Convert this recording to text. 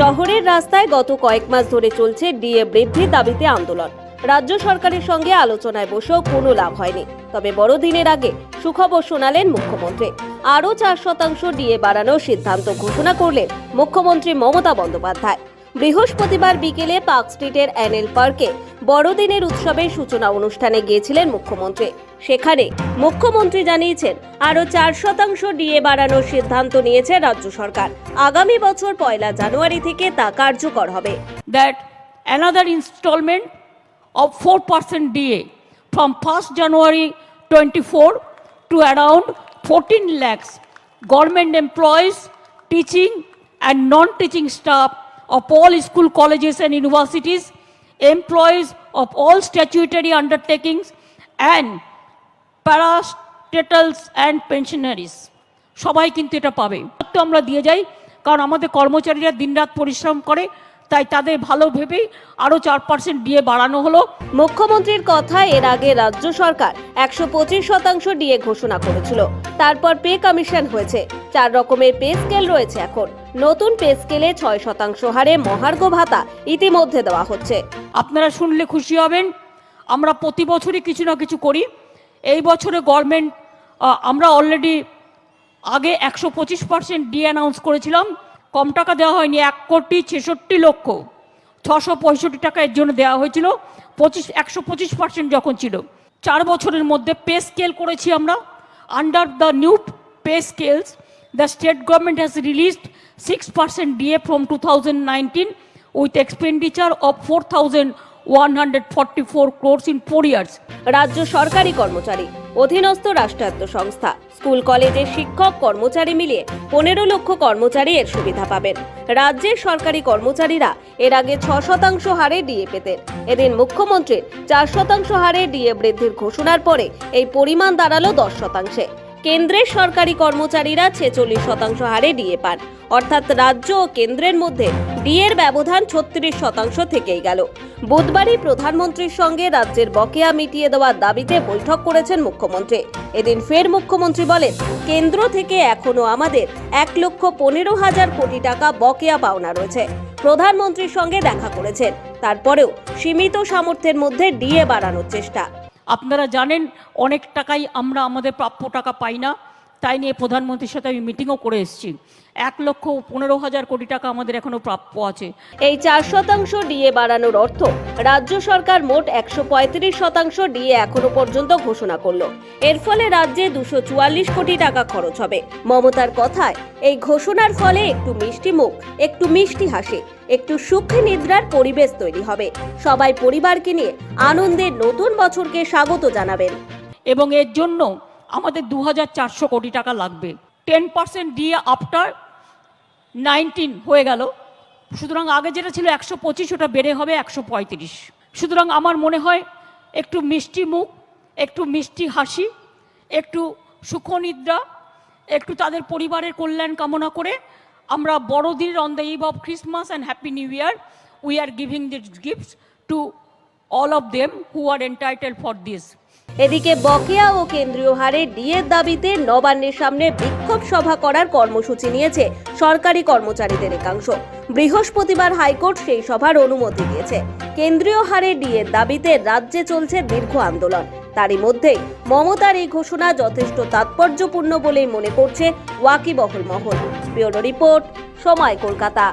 শহরের রাস্তায় গত কয়েক মাস ধরে চলছে ডিএ বৃদ্ধির দাবিতে আন্দোলন। রাজ্য সরকারের সঙ্গে আলোচনায় বসেও কোনো লাভ হয়নি। তবে বড়দিনের আগে সুখবর শোনালেন মুখ্যমন্ত্রী। আরও চার শতাংশ ডিএ বাড়ানোর সিদ্ধান্ত ঘোষণা করলেন মুখ্যমন্ত্রী মমতা বন্দ্যোপাধ্যায়। বৃহস্পতিবার বিকেলে পার্ক স্ট্রিটের অ্যানেল পার্কে বড়দিনের উৎসবের সূচনা অনুষ্ঠানে গিয়েছিলেন মুখ্যমন্ত্রী। সেখানে মুখ্যমন্ত্রী জানিয়েছেন আরও চার শতাংশ ডিএ বাড়ানোর সিদ্ধান্ত নিয়েছে রাজ্য সরকার। আগামী বছর পয়লা জানুয়ারি থেকে তা কার্যকর হবে। That another installment of 4% DA from 1st January 24 to around 14 lakhs government employees, teaching and non-teaching staff of all school colleges and universities, employees of all statutory undertakings and parastatals and pensionaries সবাই কিন্তু এটা পাবে তো আমরা দিয়ে যাই কারণ আমাদের কর্মচারীরা দিনরাত পরিশ্রম করে তাই তাদের ভালো ভেবেই আরও চার পার্সেন্ট ডিএ বাড়ানো হলো। মুখ্যমন্ত্রীর কথা এর আগে রাজ্য সরকার একশো পঁচিশ শতাংশ ডিএ ঘোষণা করেছিল। তারপর পে কমিশন হয়েছে। চার রকমের পে স্কেল রয়েছে এখন। নতুন পে স্কেলে ছয় শতাংশ হারে মহার্ঘ ভাতা ইতিমধ্যে দেওয়া হচ্ছে। আপনারা শুনলে খুশি হবেন। আমরা প্রতি বছরই কিছু না কিছু করি। এই বছরে গভর্নমেন্ট আমরা অলরেডি আগে একশো পঁচিশ পার্সেন্ট ডি অ্যানাউন্স করেছিলাম। কম টাকা দেওয়া হয়নি, এক কোটি ছেষট্টি লক্ষ। ছশো পঁয়ষট্টি টাকা এর জন্য দেওয়া হয়েছিল। পঁচিশ, একশো পঁচিশ পার্সেন্ট যখন ছিল। চার বছরের মধ্যে পে স্কেল করেছি আমরা। Under the new pay scales the state government has released six percent DA from two thousand nineteen with expenditure of four thousand one hundred forty four crores in four years রাজ্য সরকারি কর্মচারী অধীনস্থ রাষ্ট্রায়ত্ত সংস্থা school কলেজের শিক্ষক কর্মচারী মিলিয়ে পনেরো লক্ষ কর্মচারী এর সুবিধা পাবেন। রাজ্যের সরকারি কর্মচারীরা এর আগে ছ শতাংশ হারে ডিএ পেতেন। এদিন মুখ্যমন্ত্রীর চার শতাংশ হারে ডিএ বৃদ্ধির ঘোষণার পরে এই পরিমাণ দাঁড়াল দশ শতাংশে। কেন্দ্রের সরকারি কর্মচারীরা ছেচল্লিশ শতাংশ হারে ডিএ পান। অর্থাৎ রাজ্য ও কেন্দ্রের মধ্যে ডিএর ব্যবধান ছত্রিশ শতাংশ থেকেই গেল। বুধবারই প্রধানমন্ত্রীর সঙ্গে রাজ্যের বকেয়া মিটিয়ে দেওয়ার দাবিতে বৈঠক করেছেন মুখ্যমন্ত্রী। এদিন ফের মুখ্যমন্ত্রী বলেন, কেন্দ্র থেকে এখনও আমাদের এক লক্ষ পনেরো হাজার কোটি টাকা বকেয়া পাওনা রয়েছে। প্রধানমন্ত্রীর সঙ্গে দেখা করেছেন। তারপরেও সীমিত সামর্থ্যের মধ্যে ডিএ বাড়ানোর চেষ্টা। আপনারা জানেন অনেক টাকাই আমরা আমাদের প্রাপ্য টাকা পাই না। তাই নিয়ে প্রধানমন্ত্রীর সাথে আমি মিটিংও করে এসেছি। এক লক্ষ পনেরো হাজার কোটি টাকা আমাদের এখনও প্রাপ্য আছে। এই চার শতাংশ ডিএ বাড়ানোর অর্থ রাজ্য সরকার মোট একশো পঁয়ত্রিশ শতাংশ ডিএ এখনও পর্যন্ত ঘোষণা করল। এর ফলে রাজ্যে দুশো চুয়াল্লিশ কোটি টাকা খরচ হবে। মমতার কথায় এই ঘোষণার ফলে একটু মিষ্টি মুখ একটু মিষ্টি হাসি একটু সুখী নিদ্রার পরিবেশ তৈরি হবে। সবাই পরিবারকে নিয়ে আনন্দের নতুন বছরকে স্বাগত জানাবেন। এবং এর জন্য আমাদের দু হাজার চারশো কোটি টাকা লাগবে। টেন পার্সেন্ট দিয়ে আফটার নাইনটিন হয়ে গেল। সুতরাং আগে যেটা ছিল একশো পঁচিশ, ওটা বেড়ে হবে একশো পঁয়ত্রিশ। সুতরাং আমার মনে হয় একটু মিষ্টি মুখ, একটু মিষ্টি হাসি, একটু সুখনিদ্রা, একটু তাদের পরিবারের কল্যাণ কামনা করে আমরা বড়দিন on the eve of Christmas and happy new year we are giving this gifts to all of them who are entitle for this এদিকে বকেয়া ও কেন্দ্রীয় হারে ডিএর দাবিতে নবান্নের সামনে বিক্ষোভ সভা করার কর্মসূচি নিয়েছে সরকারি কর্মচারীদের একাংশ। বৃহস্পতিবার হাইকোর্ট সেই সভার অনুমতি দিয়েছে। কেন্দ্রীয় হারে ডিএর দাবিতে রাজ্যে চলছে দীর্ঘ আন্দোলন। তারই মধ্যেই মমতার এই ঘোষণা যথেষ্ট তাৎপর্যপূর্ণ বলেই মনে করছে ওয়াকিবহল মহল। ব্যুরো রিপোর্ট, সময় কলকাতা।